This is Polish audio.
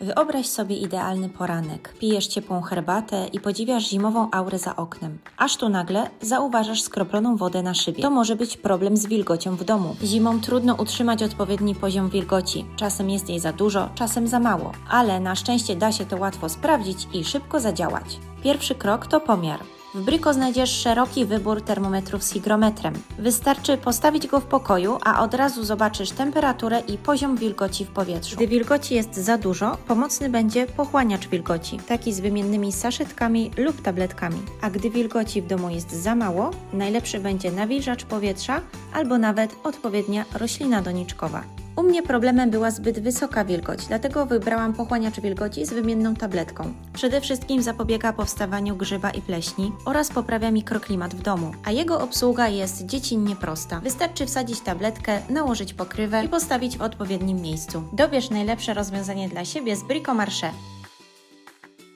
Wyobraź sobie idealny poranek. Pijesz ciepłą herbatę i podziwiasz zimową aurę za oknem. Aż tu nagle zauważasz skroploną wodę na szybie. To może być problem z wilgocią w domu. Zimą trudno utrzymać odpowiedni poziom wilgoci. Czasem jest jej za dużo, czasem za mało. Ale na szczęście da się to łatwo sprawdzić i szybko zadziałać. Pierwszy krok to pomiar. W Brico znajdziesz szeroki wybór termometrów z hygrometrem. Wystarczy postawić go w pokoju, a od razu zobaczysz temperaturę i poziom wilgoci w powietrzu. Gdy wilgoci jest za dużo, pomocny będzie pochłaniacz wilgoci, taki z wymiennymi saszetkami lub tabletkami. A gdy wilgoci w domu jest za mało, najlepszy będzie nawilżacz powietrza albo nawet odpowiednia roślina doniczkowa. U mnie problemem była zbyt wysoka wilgoć, dlatego wybrałam pochłaniacz wilgoci z wymienną tabletką. Przede wszystkim zapobiega powstawaniu grzyba i pleśni oraz poprawia mikroklimat w domu, a jego obsługa jest dziecinnie prosta. Wystarczy wsadzić tabletkę, nałożyć pokrywę i postawić w odpowiednim miejscu. Dobierz najlepsze rozwiązanie dla siebie z Brico Marché.